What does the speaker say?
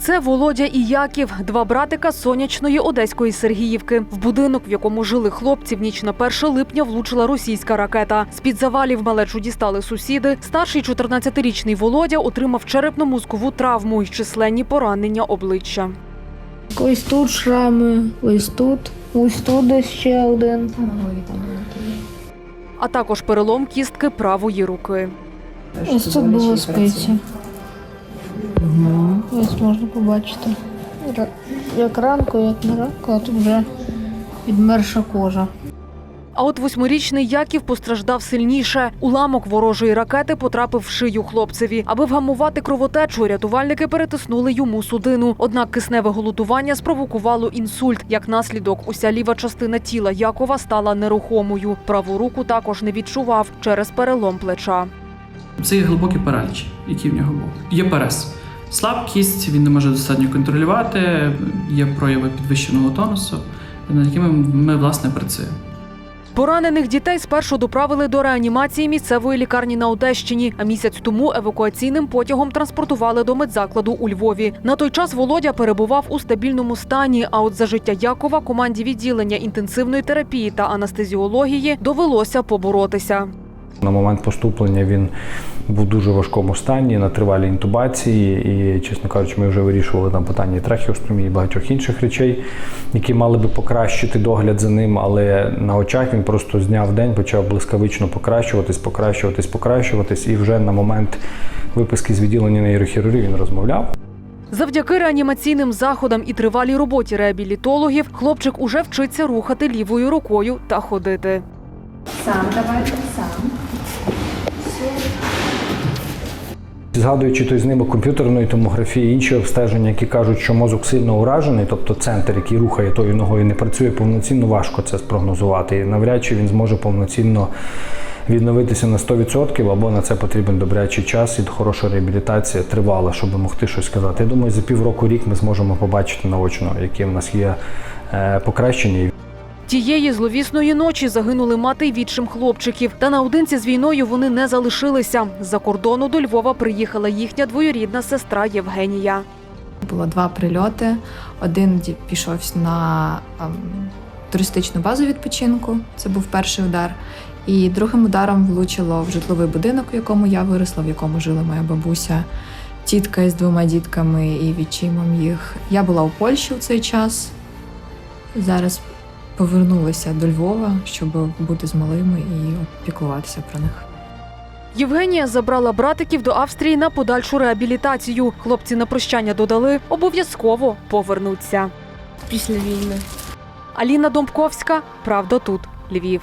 Це Володя і Яків, два братика сонячної одеської Сергіївки. В будинок, в якому жили хлопці, в ніч на 1 липня влучила російська ракета. З під завалів малечу дістали сусіди. Старший 14-річний Володя отримав черепно-мозкову травму і численні поранення обличчя. Ось тут шрами, ось тут, ось тут десь ще один. а також перелом кістки правої руки. Ось тут було спиці. Ось можна побачити. Як ранку, як не ранку, а тут вже відмерша кожа. А от восьмирічний Яків постраждав сильніше. Уламок ворожої ракети потрапив в шию хлопцеві. Аби вгамувати кровотечу, рятувальники перетиснули йому судину. Однак кисневе голодування спровокувало інсульт. Як наслідок, уся ліва частина тіла Якова стала нерухомою. Праву руку також не відчував через перелом плеча. Це є глибокий параліч, який в нього був. Є перес. Слабкість, він не може достатньо контролювати, є прояви підвищеного тонусу, над якими ми, власне, працюємо. Поранених дітей спершу доправили до реанімації місцевої лікарні на Одещині, а місяць тому евакуаційним потягом транспортували до медзакладу у Львові. На той час Володя перебував у стабільному стані. А от за життя Якова команді відділення інтенсивної терапії та анестезіології довелося поборотися. На момент поступлення він був дуже важкому стані на тривалій інтубації, і, чесно кажучи, ми вже вирішували там питання і трахеостомії і багатьох інших речей, які мали би покращити догляд за ним. Але на очах він просто з дня в день почав блискавично покращуватись, покращуватись, покращуватись. І вже на момент виписки з відділення нейрохірургії він розмовляв. Завдяки реанімаційним заходам і тривалій роботі реабілітологів хлопчик уже вчиться рухати лівою рукою та ходити. Сам давайте, сам. Згадуючи той знімок комп'ютерної томографії, інші обстеження, які кажуть, що мозок сильно уражений, тобто центр, який рухає тою ногою, не працює повноцінно, важко це спрогнозувати. І навряд чи він зможе повноцінно відновитися на 100%, або на це потрібен добрячий час і хороша реабілітація тривала, щоб могти щось сказати. Я думаю, за півроку рік ми зможемо побачити наочно, які в нас є е, покращення. Тієї зловісної ночі загинули мати й відчим хлопчиків. Та наодинці з війною вони не залишилися. З-за кордону до Львова приїхала їхня двоюрідна сестра Євгенія. Було два прильоти. Один пішов на ем, туристичну базу відпочинку. Це був перший удар. І другим ударом влучило в житловий будинок, в якому я виросла, в якому жила моя бабуся, тітка із двома дітками і відчимом їх. Я була у Польщі у цей час. Зараз повернулася до Львова, щоб бути з малими і опікуватися про них. Євгенія забрала братиків до Австрії на подальшу реабілітацію. Хлопці на прощання додали, обов'язково повернуться. Після війни. Аліна Домбковська, правда тут, Львів.